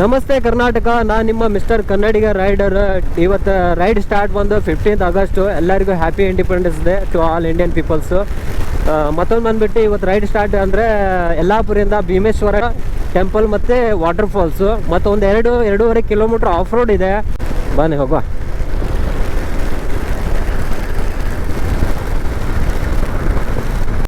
ನಮಸ್ತೆ ಕರ್ನಾಟಕ ನಾನು ನಿಮ್ಮ ಮಿಸ್ಟರ್ ಕನ್ನಡಿಗ ರೈಡರ್. ಇವತ್ತು ರೈಡ್ ಸ್ಟಾರ್ಟ್ ಬಂದು ಫಿಫ್ಟೀನ್ತ್ ಆಗಸ್ಟು. ಎಲ್ಲರಿಗೂ happy independence day to all Indian peoples ಮತ್ತೊಂದು ಬಂದುಬಿಟ್ಟು ಇವತ್ತು ರೈಡ್ ಸ್ಟಾರ್ಟ್ ಅಂದರೆ ಯಲ್ಲಾಪುರಿಂದ ಭೀಮೇಶ್ವರ ಟೆಂಪಲ್ ಮತ್ತು ವಾಟರ್ ಫಾಲ್ಸು ಮತ್ತು ಒಂದು ಎರಡು, ಎರಡೂವರೆ ಕಿಲೋಮೀಟ್ರ್ ಆಫ್ ರೋಡ್ ಇದೆ. ಬನ್ನಿ ಹೋಗುವ.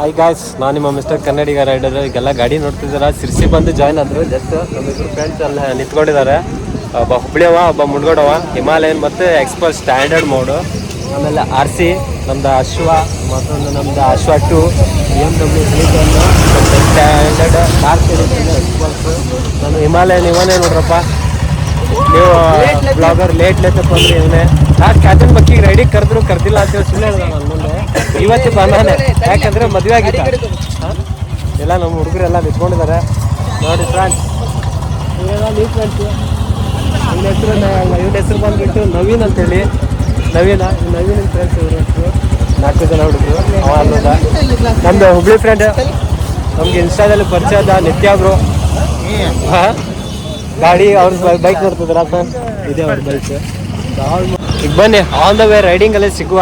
ಹಾಯ್ ಗಾಯ್ಸ್ ನಾನು ನಿಮ್ಮ ಮಿಸ್ಟರ್ ಕನ್ನಡಿಗ ರೈಡರ್ ಈಗೆಲ್ಲ ಗಾಡಿ ನೋಡ್ತಿದ್ದಾರೆ? ಸಿರ್ಸಿ ಬಂದು ಜಾಯ್ನ್ ಆದರು. ಜಸ್ಟ್ ನಮ್ಮಿಬ್ರು ಫ್ರೆಂಡ್ಸ್ ಎಲ್ಲ ನಿಂತ್ಕೊಂಡಿದ್ದಾರೆ. ಒಬ್ಬ ಹುಬ್ಳಿಯವ ಒಬ್ಬ ಮುಂಡ್ಗೋಡವ. ಹಿಮಾಲಯನ್ ಮತ್ತು ಎಕ್ಸ್ಪ್ರೆಸ್ ಸ್ಟ್ಯಾಂಡರ್ಡ್ ಮೋಡು ಆಮೇಲೆ ಆರ್ ಸಿ ನಮ್ದು ಅಶ್ವ ಮತ್ತೊಂದು ನಮ್ದು ಅಶ್ವ two M W standard car experts ನಾನು ಹಿಮಾಲಯನ್ ಇವನೇ ನೋಡ್ರಪ್ಪ. ನೀವು ಬ್ಲಾಗರ್ ಲೇಟ್ ಲೇಟ್ ಅಂದ್ರೆ ಇವನೇ. ನಾನು ಕ್ಯಾಟನ್ ಬಕ್ಕಿ ರೈಡಿ ಕರೆದ್ರು ಕರ್ದಿಲ್ಲ ಸುಮ್ಮನೆ ಹೇಳ್ದ ನಾನು ಮುಂದೆ. ಇವತ್ತು ಬಂದಾನೆ ಯಾಕಂದ್ರೆ ಮದುವೆ ಹಾ? ಎಲ್ಲ ನಮ್ಮ ಹುಡುಗರೆಲ್ಲ ನಿಂತ್ಕೊಂಡಿದ್ದಾರೆ. ನೋಡಿ ಫ್ರೆಂಡ್ಸ್. ಇವರೆಲ್ಲ ನೀ ಫ್ರೆಂಡ್ಸ್. ಹೆಸರು ಇವನ ಹೆಸರು ಬಂದ್ಬಿಟ್ಟು ನವೀನ್ ಅಂತೇಳಿ. ನವೀನ, ನವೀನ್ ಫ್ರೆಂಡ್ಸ್ ಇವ್ರ ನಾಲ್ಕು ಜನ ಹುಡುಗರು. ನಮ್ದು ಹುಬ್ಳಿ ಫ್ರೆಂಡ್ ನಮ್ಗೆ ಇನ್ಸ್ಟಾದಲ್ಲಿ ಪರಿಚಯ ಅದ ನಿತ್ಯ ಅವರು ಗಾಡಿ ಅವ್ರ ಬೈಕ್ ನೋಡ್ತಿದ್ರ ಇದೆ ಅವ್ರ ಬೈಕ್ ಬನ್ನಿ ಆನ್ ದ ವೇ ರೈಡಿಂಗ್ ಅಲ್ಲಿ ಸಿಗುವ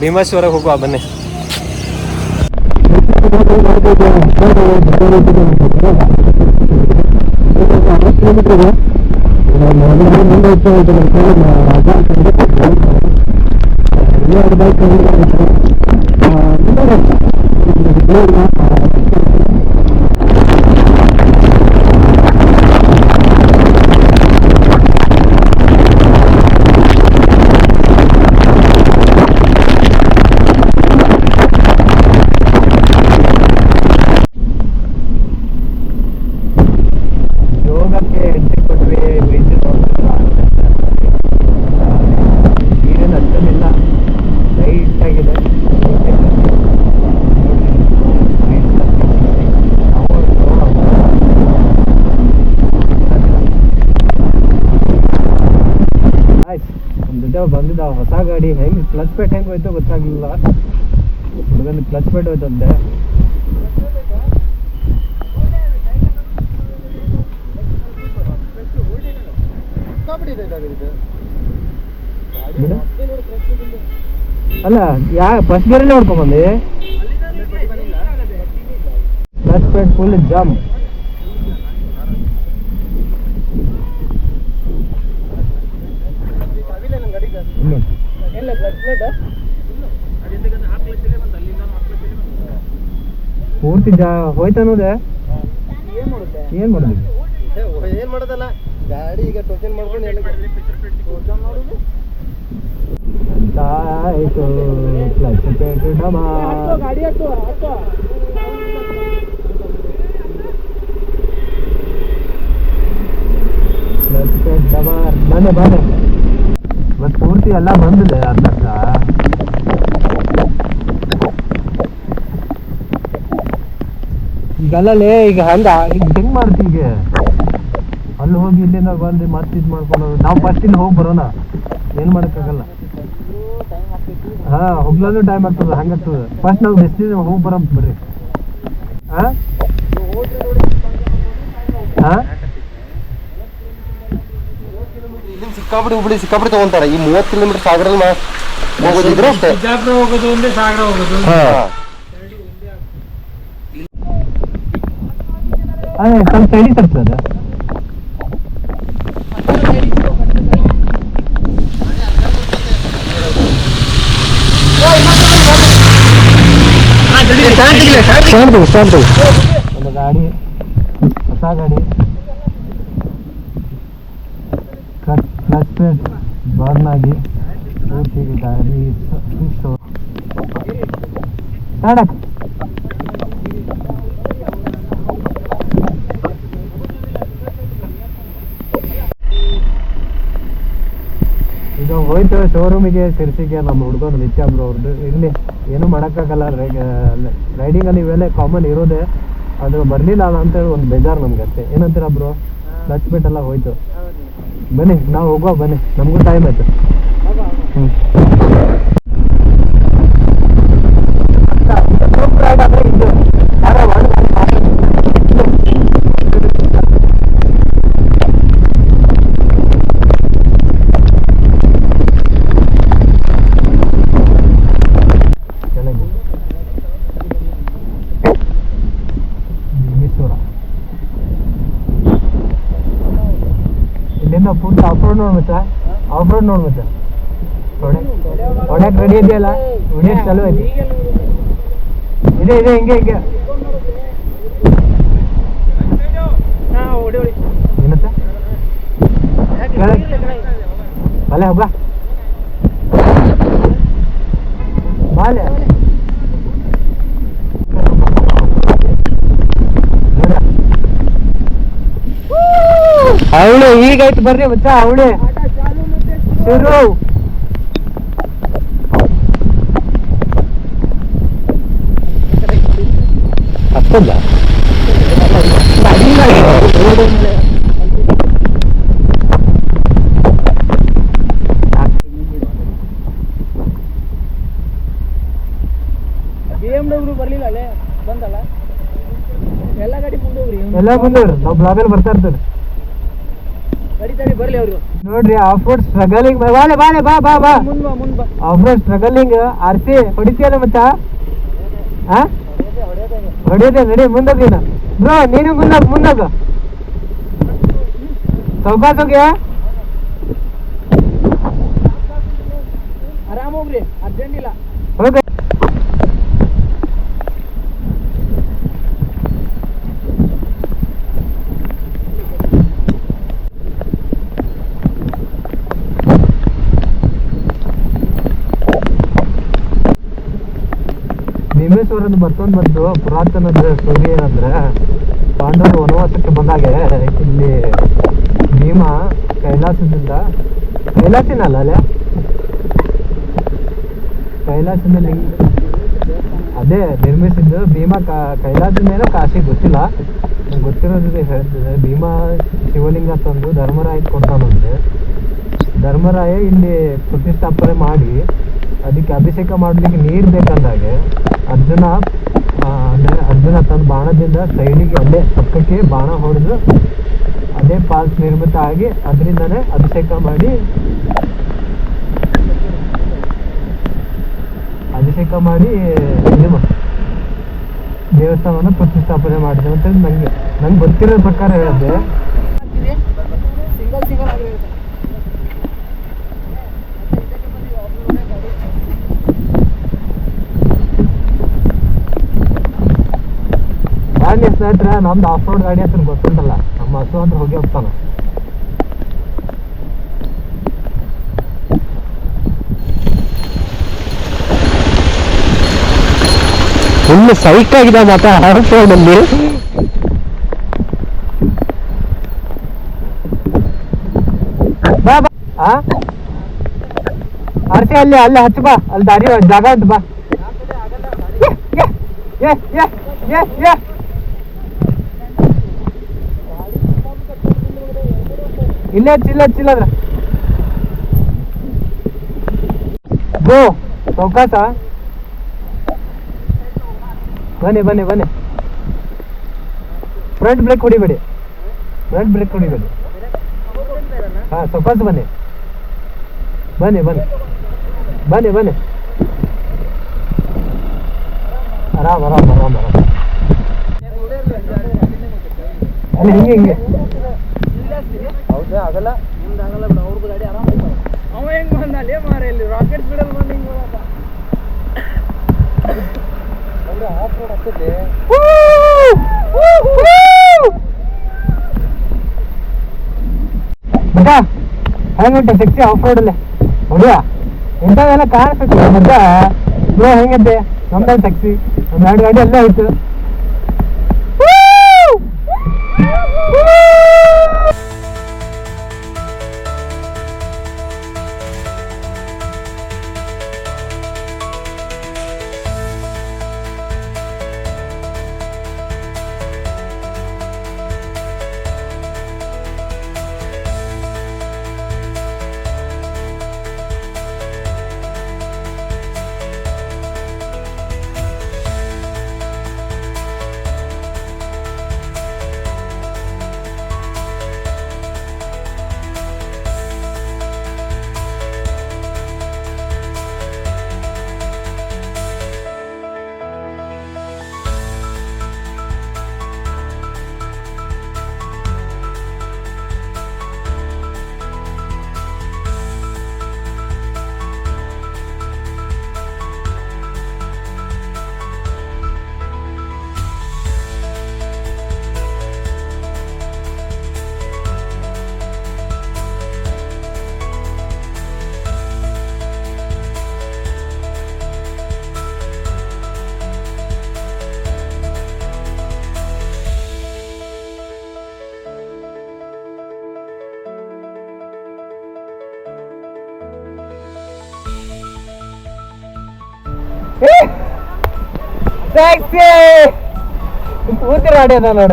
ಭೀಮೇಶ್ವರ ಹೋಗುವ ಬನ್ನಿ. ಯೋಗಕ್ಕೆ ಎಂಟ್ರಿ ಕೊಟ್ವಿ ಬ್ರಿಡ್ಜ್ ನೀರೇನು ಅಷ್ಟೊಂದಿಲ್ಲ ಲೈಟ್ ಆಗಿದೆ ಆಯ್ತು ಒಂದು ಬಂದಿದ್ದಾವ ಹೊಸ ಗಾಡಿ ಹೆಂಗ್ ಕ್ಲಚ್ ಪೇಟ್ ಹೆಂಗೆ ಹೋಯ್ತೋ ಗೊತ್ತಾಗ್ಲಿಲ್ಲ. ಹುಡುಗನ ಕ್ಲಚ್ ಪೇಟ್ ಹೋಯ್ತಂತೆ. ಅಲ್ಲ ಯಾ ಫಸ್ಟ್ ಗೇರಲ್ಲಿ ಹೊಡ್ಕೊಂಡ್ ಬಂದಿ? ಕ್ಲಚ್ ಪೇಟ್ ಫುಲ್ ಜಾಮ್ ಪೂರ್ತಿ ಜಾ ಹೋಯ್ತು ಅನ್ನೋದೆ? ಏನ್ ಮಾಡುದು? ಏನ್ ಮಾಡೋದಲ್ಲ? ಗಾಡಿ ಈಗ ಟೋಕನ್ ಮಾಡ್ಕೊಂಡು ಎಲ್ಲ ಟೋಕನ್ ಮಾಡೋದು? ಆಯ್ತು ಕ್ಲಚ್ ಪೇಟ್ ಡಮಾ. ಗಾಡಿ ಹಾಕು ಹಾಕು. ಕ್ಲಚ್ ಪೇಟ್ ಡಮಾ. ಬನ್ನಿ ಬನ್ನಿ. ಪೂರ್ತಿ ಎಲ್ಲ ಬಂದಿದೆ ಅರ್ಧಕ್ಕ. ಈಗಲ್ಲೇ ಈಗ ಹಂಗ, ಈಗ ಹೆಂಗ್ ಮಾಡ್ತಿ ಈಗ? ಅಲ್ಲಿ ಹೋಗಿ ಇಲ್ಲಿಂದ ಬಂದು ಮತ್ತೆ ಇದು ಮಾಡ್ಕೊಂಡು ನಾವು ಫಸ್ಟ್ ಇಲ್ಲಿ ಹೋಗಿ ಬರೋಣ. ಏನ್ ಮಾಡಕ್ಕಾಗಲ್ಲ. ಹಾ, ಹೋಗ್ಲಾನು ಟೈಮ್ ಆಗ್ತದ ಹಂಗಾಗ್ತದ ಫಸ್ಟ್ ನಾವು ಡೆಸ್ಟಿನೇಷನ್ ಹೋಗಿ ಬರೋಣ ಬರ್ರಿ ಹಾ? ಹಾ ಇಲ್ಲಿಂದ ಸಿಕ್ಕಾಪಡಿ ಹುಬ್ಳಿ ಸಿಕ್ಕಾಪಡಿ ತಗೊಂತಾರೆ. ಈ ಮೂವತ್ತು ಕಿಲೋಮೀಟರ್ ಸಾಗರಲ್ಲಿ ಹೋಗೋದಿದ್ರೆ ಅಷ್ಟೇ. ಬಿಜಾಪುರ ಹೋಗೋದು ಒಂದೇ ಸಾಗರ ಹೋಗೋದು. ಸ್ವಲ್ಪ ಸೈಡಿ ತರ್ತದ ಶಾಂತು ಶಾಂತು ಒಂದು ಗಾಡಿ ಹೊಸ ಗಾಡಿ. ಪ್ಲೇಟ್ ಬರ್ನ್ ಆಗಿ ಈಗ ಹೋಯ್ತು ಶೋರೂಮಿಗೆ ಸಿರ್ಸಿಗೆ ನಮ್ಮ ಹುಡುಗರು ನಿತ್ಯ ಬ್ರೋ ಅವ್ರದ್ದು ಇರಲಿ ಏನೂ ಮಾಡೋಕ್ಕಾಗಲ್ಲ. ರೈಡಿಂಗಲ್ಲಿ ಇವೆಲ್ಲ ಕಾಮನ್ ಇರೋದೆ. ಅದು ಬರಲಿಲ್ಲ ಅಂತೇಳಿ ಒಂದು ಬೇಜಾರು ನಮ್ಗೆ ಅಷ್ಟೇ ಏನಂತೀರ ಬ್ರೋ? ಎಲ್ಲ ಹೋಯ್ತು. ಬನ್ನಿ ನಾವು ಹೋಗುವ ಬನ್ನಿ. ನಮಗೂ ಟೈಮ್ ಆಯ್ತು. ಹ್ಞೂ ಇಲ್ಲಿಂದ ಪೂರ್ತಿ ಆಫ್ ರೋಡ್ ನೋಡ್ ಮಚ್ಚ ಆಫ್ ರೋಡ್ ಹೊಡಕ್ ರೆಡಿ ಇದೆಯಲ್ಲ? ಚಲೋ ಐತಿ. ಇದೆ ಇದೆ ಹಿಂಗೆ ಹಿಂಗೆ. ಏನತ್ತ ಬಲೆ ಹಬ್ಬ ಬಾಲೆ? ಅವಳು ಈಗಾಯ್ತು ಬರ್ರಿ ಮಚ್ಚ ಅವಳೆ. ಶುರು ಅಷ್ಟಲ್ಲ ಬರ್ಲಿಲ್ಲ ಅಲ್ಲೇ ಬಂದಲ್ಲ? ಎಲ್ಲ ಗಾಡಿ ಮುಂದೆ ಹೋಗ್ರಿ ಎಲ್ಲ ಬಂದವ್ರು ನಾವು ಬ್ಲಾಗಲ್ಲಿ ಬರ್ತಾ ಇರ್ತಾರೆ ಬರ್ಲಿ ಅವರು. ನೋಡ್ರಿ ಆಫ್ ರೋಡ್ ಸ್ಟ್ರಗಲಿಂಗ್ ಬಾಲೆ ಬಾಲೆ ಬಾ ಬಾ ಬಾ ಮುಂದ್ ಬಾ ಮುಂದ್ ಬಾ. ಆಫ್ ರೋಡ್ ಸ್ಟ್ರಗಲಿಂಗ್ ಆರ್ಸಿ ಹೊಡಿತೀಯಲ್ಲ ಮತ್ತ? ಹಾ ಹೊಡಿಯೋದೆ ನಡಿ ನೀನು. ಬ್ರೋ ನೀನು ಮುಂದಾಗ ಮುಂದಾಗ. ಸೌಕಾಸ್ ಹೋಗ್ಯಾ ಆರಾಮ್ ಹೋಗ್ರಿ ಅರ್ಜೆಂಟ್ ಇಲ್ಲ. ಹೋಗ. ಭೀಮೇಶ್ವರದ ಮತ್ತೊಂದು ಬಂದು ಪುರಾತನ ಸ್ಟೋರಿ ಏನಂದ್ರೆ ಪಾಂಡವರು ವನವಾಸಕ್ಕೆ ಬಂದಾಗ ಇಲ್ಲಿ ಭೀಮ ಕೈಲಾಸದಿಂದ, ಕೈಲಾಸಿನಲ್ಲ ಅಲ್ಲೇ? ಕೈಲಾಸದಲ್ಲಿ ಅದೇ ನಿರ್ಮಿಸಿದ್ದು ಭೀಮ ಕೈಲಾಸದಿಂದ ಕಾಶಿ ಗೊತ್ತಿಲ್ಲ. ಗೊತ್ತಿರೋದ್ರೆ ಗೊತ್ತಿರೋದಿದೆ ಹೇಳ್ತಿದೆ ಭೀಮ ಶಿವಲಿಂಗ ತಂದು ಧರ್ಮರಾಯ ಕೊಡ್ತಾನಂತೆ ಧರ್ಮರಾಯ ಇಲ್ಲಿ ಪ್ರತಿಷ್ಠಾಪನೆ ಮಾಡಿ ಅದಕ್ಕೆ ಅಭಿಷೇಕ ಮಾಡ್ಲಿಕ್ಕೆ ನೀರು ಬೇಕಂದಾಗೆ ಅರ್ಜುನ ಅಂದರೆ ಅರ್ಜುನ ತನ್ನ ಬಾಣದಿಂದ ಸೈಡಿಗೆ ಅಲ್ಲೇ ಪಕ್ಕಕ್ಕೆ ಬಾಣ ಹೊಡೆದು ಅದೇ ಪಾಲ್ಸ್ ನಿರ್ಮಿತ ಆಗಿ ಅದರಿಂದನೇ ಅಭಿಷೇಕ ಮಾಡಿ ಅಭಿಷೇಕ ಮಾಡಿ ಇದು ದೇವಸ್ಥಾನವನ್ನು ಪ್ರತಿಷ್ಠಾಪನೆ ಮಾಡಿದೆ ಅಂತ ನನಗೆ ನಂಗೆ ಗೊತ್ತಿರೋ ಪ್ರಕಾರ ಹೇಳಿದೆ ಸ್ನೇಹಿತರೆ ನಮ್ದು ಆಫ್ ರೋಡ್ ಗಾಡಿ ಅಂತ ಗೊತ್ತುಂಟಲ್ಲ ನಮ್ಮ ಹಸು ಹತ್ರ ಹೋಗಿ ಹೋಗ್ತಾನ. ಫುಲ್ ಸೈಕ್ ಆಗಿದೆ ಮಾತಾ ಆಫ್ ರೋಡ್ ಅಲ್ಲಿ ಬಾ ಬಾ ಆರ್ತಿ ಅಲ್ಲಿ ಅಲ್ಲಿ ಹಚ್ಚ ಬಾ ಅಲ್ಲಿ ದಾರಿ ಜಾಗ ಉಂಟು ಬಾ. ಯ ಯೆ ಯೆ ಯೆ ಇಲ್ಲೇ ಚಿಲ್ಲ ಇಲ್ಲದ್ರ ಗೋ ಚೌಕಾಸ ಬನ್ನಿ ಬನ್ನಿ ಬನ್ನಿ. ಫ್ರಂಟ್ ಬ್ರೇಕ್ ಹೊಡಿಬೇಡಿ. ಫ್ರಂಟ್ ಬ್ರೇಕ್ ಹೊಡಿಬೇಡಿ. ಹಾ, ಸೌಕಾಸ ಬನ್ನಿ. ಬನ್ನಿ ಬನ್ನಿ. ಬನ್ನಿ ಬನ್ನಿ. ಆರಾಮ್ ಆರಾಮ್ ಆರಾಮ್ ಆರಾಮ್. ಅಲ್ಲಿ ಹಿಂಗೆ ಹಿಂಗೆ. ಆಗಲ್ಲ ನಿಮ್ದು ಆಗಲ್ಲ ಬಿಡು ಅವ್ರದ್ದು ಗಾಡಿ ಆರಾಮ್ ಹೋಗ್ತಾವ ಅವ ಹೆಂಗ್ ಬಂದ ಅಲ್ಲೇ ಮಾರ ಇಲ್ಲಿ ರಾಕೆಟ್ ಸ್ಪೀಡಲ್ಲಿ ಬಂದು ಹಿಂಗ್ ಹೋದ ಅಂದ್ರೆ ಆಫ್ ರೋಡ್ ಆಗ್ತದೆ ಮಗ ಹೆಂಗುಂಟು ಸಿಕ್ಸಿ ಆಫ್ ರೋಡಲ್ಲಿ ಹೊಡಿಯ ಇಂಥವೆಲ್ಲ ಕಾಣಿಸುತ್ತೆ ಮಗ ಬ್ರೋ ಹೆಂಗಂತೆ ನಮ್ದು ಟ್ಯಾಕ್ಸಿ ಒಂದು ಎರಡು ಗಾಡಿ ಅಲ್ಲೇ ಆಯ್ತು ಟ್ಯಾಕ್ಸಿ ಕೂತಿರ ಆಡ್ಯದ ನೋಡ.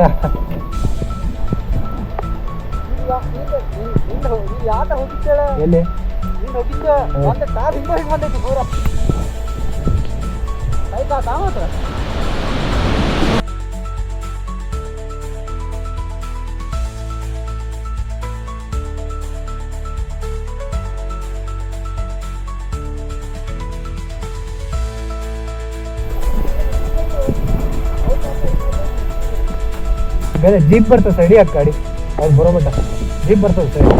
ಎಲ್ಲಿ? ಒಂದು ಕಾರ್ ಹಿಂಗ ಹಿಂಗ್ ಬಂದೈತಿ ಪೂರ ಆಯ್ತಾ ತಾಮತ್ರ ಬೇರೆ ಜೀಪ್ ಬರ್ತದೆ ಸೈಡಿ ಆ ಗಾಡಿ. ಅದು ಬರೋ ಮಟ್ಟ. ಜೀಪ್ ಬರ್ತದೆ ಸೈಡಿ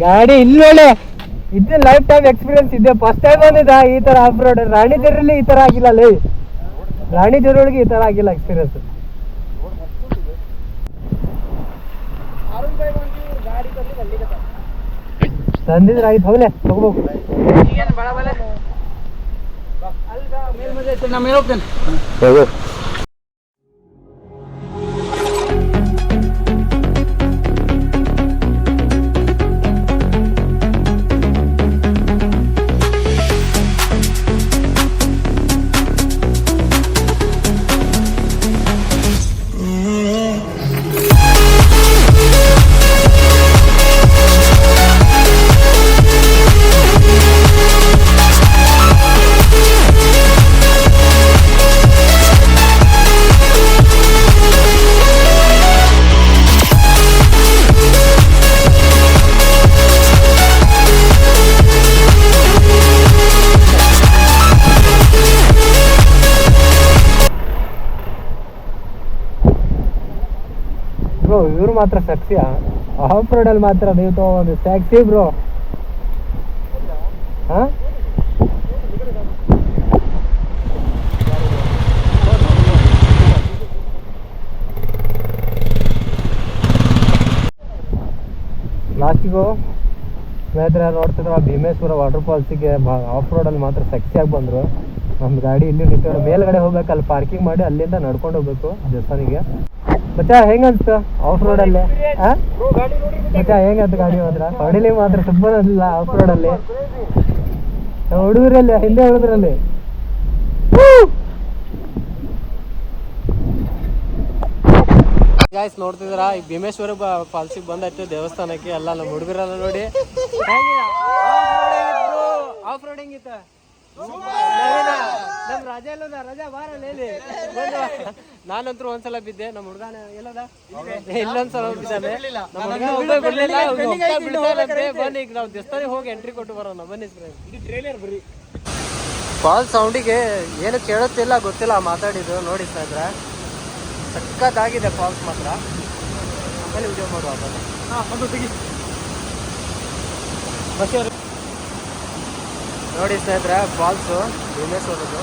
ಗಾಡಿ ಇಲ್ಲೊಳ್ಳೆ. ಇದ್ದ ಲೈಫ್ ಟೈಮ್ ಎಕ್ಸ್ಪೀರಿಯನ್ಸ್ ಇದೆ. ಫಸ್ಟ್ ಟೈಮ್ ಬಂದಿದ್ದ. ಈ ತರ ಆಫ್ ರೋಡ್ ರಾಣಿ ಜರಲ್ಲಿ ಈ ತರ ಆಗಿಲ್ಲ ಲೇ. ರಾಣಿ ಜರೊಳಗೆ ಈ ತರ ಆಗಿಲ್ಲ ಎಕ್ಸ್ಪೀರಿಯನ್ಸ್ ಅರುಣ್ ಬೈ ಬಂದು ಗಾಡಿ ತಂದು ಅಲ್ಲಿಗೆ ತಂದಿದ್ರೆ ಆಯ್ತು ಹೋಗ್ಲೆ ತಗೋಬೇಕು ಈಗೇನು ಮಾತ್ರ ಸಕ್ಸಿಯ ಆಫ್ ರೋಡಲ್ಲಿ ಮಾತ್ರ ನೀವು ತಗೊಂಡು ಟ್ಯಾಕ್ಸಿ ಬ್ರೋ ಹಾ? ಲಾಸ್ಟಿಗೂ ಸ್ನೇಹಿತರೆ, ನೋಡ್ತಿದ್ರು ಆ ಭೀಮೇಶ್ವರ ವಾಟರ್ ಫಾಲ್ಸಿಗೆ ಆಫ್ ರೋಡಲ್ಲಿ ಮಾತ್ರ ಸೆಕ್ಸಿಯಾಗಿ ಬಂದರು. ನಮ್ಮ ಗಾಡಿ ಇಲ್ಲಿ ನಿಂತ ಮೇಲ್ಗಡೆ ಹೋಗ್ಬೇಕು ಅಲ್ಲಿ ಪಾರ್ಕಿಂಗ್ ಮಾಡಿ ಅಲ್ಲಿಂದ ನಡ್ಕೊಂಡು ಹೋಗ್ಬೇಕು ದೇವಸ್ಥಾನಿಗೆ ಮತ್ತೆ ಹೆಂಗನ್ಸ್ತು ಆಫ್ ರೋಡಲ್ಲಿ ಅಲ್ಲಿ? ಮತ್ತೆ ಹೆಂಗಂತ ಗಾಡಿ ಹೋದ್ರ? ಹೊಡಿಲಿ ಮಾತ್ರ ಸುಮ್ಮನೆ ಆಫ್ ಆಫ್ ರೋಡಲ್ಲಿ ಹುಡುಗರಲ್ಲಿ ಹಿಂದೆ ಹುಡುಗರಲ್ಲಿ. ಗಾಯ್ಸ್ ನೋಡ್ತಿದ್ರ ಈ ಭೀಮೇಶ್ವರ ಫಾಲ್ಸಿಗೆ ಬಂದಾಯ್ತು ದೇವಸ್ಥಾನಕ್ಕೆ. ಎಲ್ಲ ನಮ್ಮ ಹುಡುಗರೆಲ್ಲ ನೋಡಿ. ಆಫ್ ರೋಡಿಂಗ್ ಇತ್ತ ನಮ್ ರಾಜಾ ಇಲ್ಲ ರಜಾ ಬಾರಲ್ಲಿ ನಾನಂತೂ ಒಂದ್ಸಲ ಬಿದ್ದೆ. ನಮ್ಮ ಹುಡುಗನ ಎಲ್ಲದ? ಇಲ್ಲೊಂದ್ಸಲ ಬಿದ್ದಾನೆ. ನಮ್ಮ. ಬನ್ನಿ ಈಗ ನಾವು ದೇವಸ್ಥಾನಕ್ಕೆ ಹೋಗಿ ಎಂಟ್ರಿ ಕೊಟ್ಟು ಬರೋಣ. ಬನ್ನಿ ಕಾಲ್ ಸೌಂಡಿಗೆ ಏನು ಕೇಳುತ್ತಿಲ್ಲ ಗೊತ್ತಿಲ್ಲ ಮಾತಾಡಿದ್ದು. ನೋಡಿ ಇದ್ರೆ ಸಕ್ಕತ್ತಾಗಿದೆ ಫಾಲ್ಸ್ ಮಾತ್ರ. ಆಮೇಲೆ ವಿಡಿಯೋ ಮಾಡುವ ಬಸ್ ಬಸ್ಸವ್ರು ನೋಡಿ ಸ್ನೇಹಿತರೆ ಫಾಲ್ಸು ಭೀಮೇಶ್ವರದ್ದು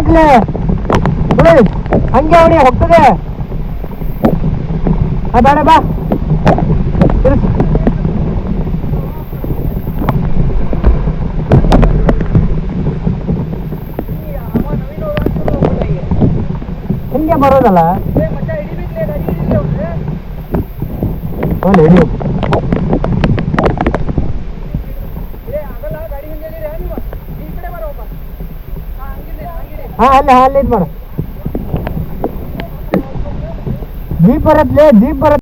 ಹಾಕ್ಲೆ ಬಿಡಿ ಹಂಗೆ ಅವನಿ ಹೋಗ್ತದೆ ಆ, ಬೇಡ ಬಾ ತಿರ್ಸ್. ಅವ ನವೀನ್ ಅವ್ರು ಹಾಕ್ಕೊಂಡು ಹೋಗ್ಬಿಟ್ಟ ಈಗ. ಹಿಂಗೆ ಬರೋದಲ್ಲ ಏ ಮಚ್ಚ ಹಿಡಿಬೇಕ್ಲೆ ಗಾಡಿ ಹಿಡಿಲಿ ಅವ್ನು. ಒಂದು ಹಿಡಿಯು ಏ ಆಗಲ್ಲ ಗಾಡಿ ಹಿಂದೆ ಇದ್ದೀರಾ ನೀವು ಈ ಕಡೆ ಬರೋಪ್ಪ ಹಾ ಹಂಗಿದೆ ಹಂಗಿದೆ ಹಾಂ ಅಲ್ಲಿ ಅಲ್ಲಿ ಇದು ಮಾಡು ಜೀಪ್ ಬರತ್ಲೆ ಜೀಪ್ ಬರತ್ತೆ